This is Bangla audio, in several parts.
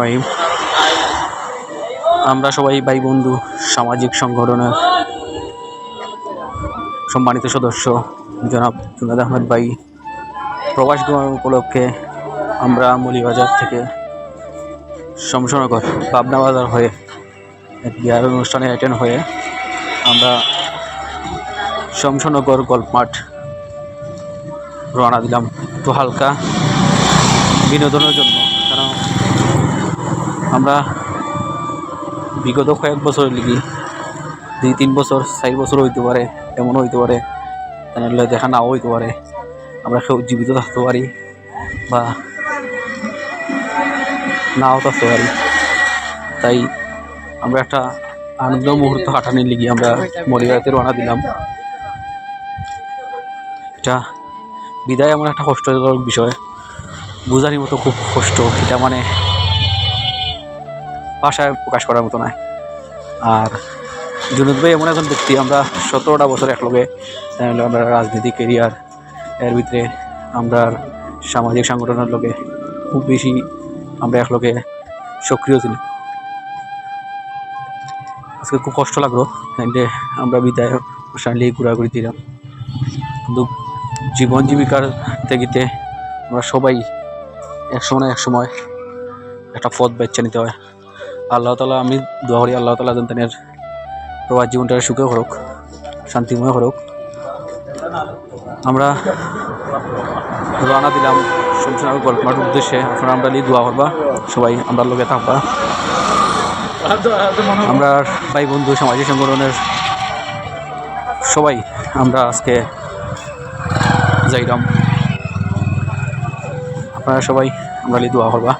রহিম আমরা সবাই ভাই বন্ধু, সামাজিক সংগঠনের সম্মানিত সদস্য, জনাব জুনাদ আহমেদ ভাই। প্রবাস গমন উপলক্ষে আমরা মলিবাজার থেকে শমশনগর পাবনা বাজার হয়ে এক বিহার অনুষ্ঠানে অ্যাটেন্ড হয়ে আমরা শমশনগর গল্প মাঠ রওনা দিলাম। একটু হালকা বিনোদনের জন্য আমরা বিগত কয়েক বছর লিগি, দুই তিন বছর, চার বছর হইতে পারে, এমনও হইতে পারে তাহলে দেখা নাও হইতে পারে। আমরা কেউ জীবিত থাকতে পারি বা নাও থাকতে পারি। তাই আমরা একটা আনন্দ মুহূর্ত কাটানোর লিগে আমরা মরিগাতে রওনা দিলাম। এটা বিদায় এমন একটা কষ্টকর বিষয়। বোঝারই মতো খুব কষ্ট। এটা মানে ভাষায় প্রকাশ করার মতো নয় আর জুনুদ ভাই এমন একজন ব্যক্তি, আমরা সতেরোটা বছর একলগে আমরা রাজনীতি কেরিয়ার এর ভিতরে আমরা সামাজিক সংগঠনের লোকে খুব বেশি আমরা একলগে সক্রিয় ছিলাম। আজকে খুব কষ্ট লাগল তাইলে আমরা বিদায় অনুষ্ঠানে ঘোরাঘুরি দিলাম। কিন্তু জীবন জীবিকার তেগিতে আমরা সবাই এক সময় এক সময় একটা পথ বেছে নিতে হয়। আল্লাহ তালা আমি দোয়া করি আল্লাহ তালা যেন তাদের প্রবাস জীবনটা সুখে হোক শান্তিময় হোক আমরা রওনা দিলাম শমশানগর গল্পমার উদ্দেশ্যে। আপনারা আমরা নিয়ে দোয়া করবা, সবাই আমরা লোকে থাকবা। আমরা ভাই বন্ধু সামাজিক সংগঠনের সবাই আমরা আজকে যাইলাম। আপনারা সবাই আমরা দোয়া করবা।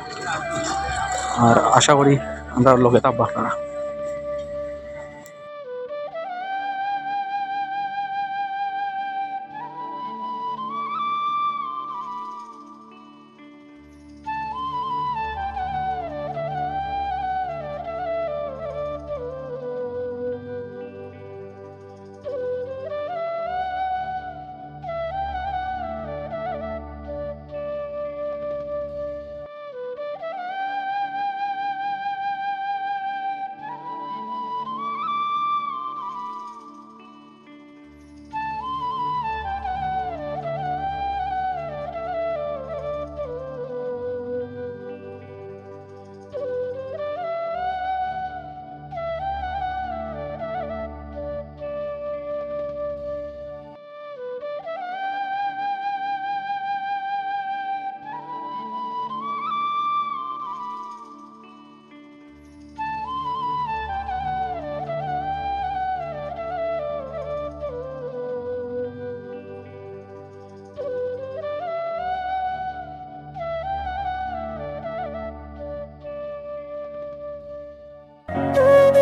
আর আশা করি আমরা লোকে থাকবা আপনারা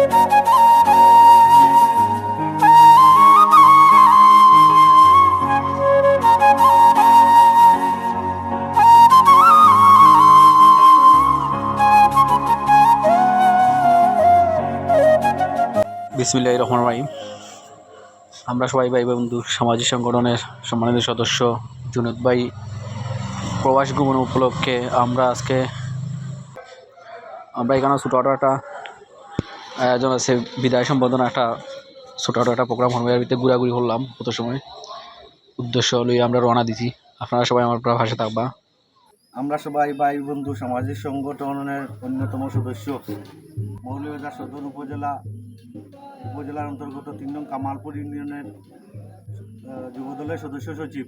বিসমিল্লাহ রহমান রাহিম। আমরা সবাই ভাই বন্ধু, সামাজিক সংগঠনের সম্মানিত সদস্য জুনুদ ভাই, প্রবাস গমন উপলক্ষে আমরা আজকে আমরা এখানে ছোটোখাটো একটা আয়োজন আছে, বিদায় সম্বোধনা একটা ছোটোখাটো একটা প্রোগ্রাম হবে ভিতরে ঘোরাঘুরি করলাম কত সময়। উদ্দেশ্য লই আমরা রওনা দিছি। আপনারা সবাই আমার প্রায় ভাষা থাকবা। আমরা সবাই ভাই বন্ধু, সামাজিক সংগঠনের অন্যতম সদস্য। মৌলভীবাজার সদর উপজেলা, উপজেলার অন্তর্গত তিন নং কামালপুর ইউনিয়নের যুবদলের সদস্য সচিব,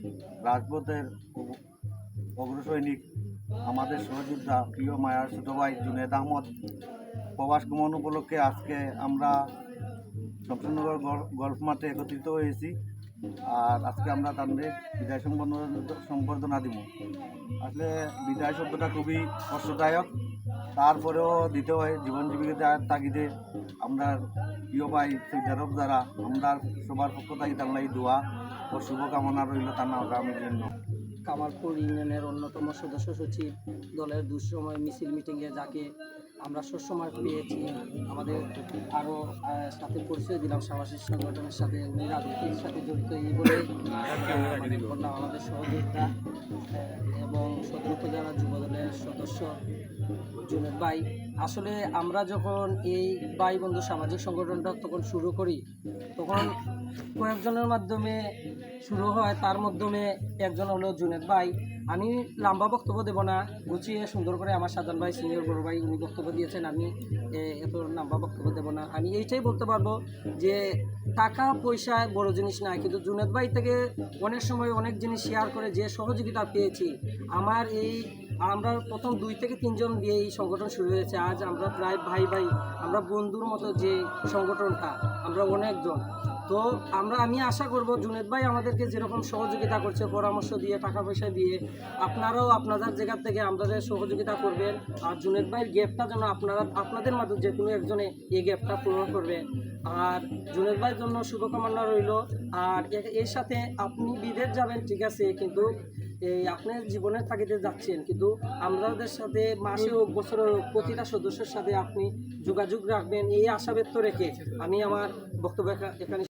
রাজপথের অগ্রসৈনিক, আমাদের সহযোদ্ধা প্রিয় মায়ার ছোট ভাই জুনেদ আহমদ। প্রবাস গমন উপলক্ষে আজকে আমরা শমশানগর গল- গল্ফ মাঠে একত্রিত হয়েছি। আর আজকে আমরা তাদের বিদায় সম্বর্ধনা দিব। আসলে বিদায় শব্দটা খুবই কষ্টদায়ক। তারপরেও দিতে হয় জীবন জীবিকার তাগিদে। আমরা প্রিয় ভাই সৈদারব দ্বারা আমরা সবার পক্ষ থেকে তার দোয়া ও শুভকামনা রইল তার আগামীর জন্য। কামালপুর ইউনিয়নের অন্যতম সদস্য সচিব দলের দুঃসময় মিছিল মিটিংয়ে যাকে আমরা সবসময় পেয়েছি। আমাদের আরও সাথে পরিচয় দিলাম সামাজিক সংগঠনের সাথে রাজনীতির সাথে জড়িত এই বলে। মানে আমাদের সহযোগিতা এবং সদর উপজেলা যুবদলের সদস্য জুনেদ ভাই। আসলে আমরা যখন এই ভাই বন্ধু সামাজিক সংগঠনটা তখন শুরু করি, তখন কয়েকজনের মাধ্যমে শুরু হয় তার মাধ্যমে একজন হলো জুনেদ ভাই। আমি লম্বা বক্তব্য দেব না, গুছিয়ে সুন্দর করে আমার সাজান ভাই, সিনিয়র বড় ভাই, উনি বক্তব্য দিয়েছেন, আমি এত লম্বা বক্তব্য দেব না। আমি এইটাই বলতে পারব যে টাকা, পয়সা বড় জিনিস না কিন্তু জুনেদ ভাই থেকে অনেক সময় অনেক জিনিস শেয়ার করে যে সহযোগিতা পেয়েছি। আমার এই আমরা প্রথম দুই থেকে তিনজন দিয়ে এই সংগঠন শুরু হয়েছে। আজ আমরা প্রায় ভাই ভাই, আমরা বন্ধুর মতো যে সংগঠনটা, আমরা অনেকজন। তো আমরা, আমি আশা করব জুনেদ ভাই আমাদেরকে যেরকম সহযোগিতা করছে, পরামর্শ দিয়ে, টাকা পয়সা দিয়ে, আপনারাও আপনাদের জায়গা থেকে আমাদের সহযোগিতা করবেন। আর জুনেদ ভাইয়ের গ্যাপটা যেন আপনারা, আপনাদের মাধ্যমে যে কোনো একজনে এই গ্যাপটা পূরণ করবে। আর জুনেদ ভাইয়ের জন্য শুভকামনা রইল। আর এর সাথে আপনি বিদেশ যাবেন, ঠিক আছে, কিন্তু এই আপনার জীবনের তাগিদে যাচ্ছেন। কিন্তু আমাদের সাথে মাসে হোক, বছরে হোক, প্রতিটা সদস্যের সাথে আপনি যোগাযোগ রাখবেন, এই আশা ব্যক্ত রেখে আমি আমার বক্তব্য এখানে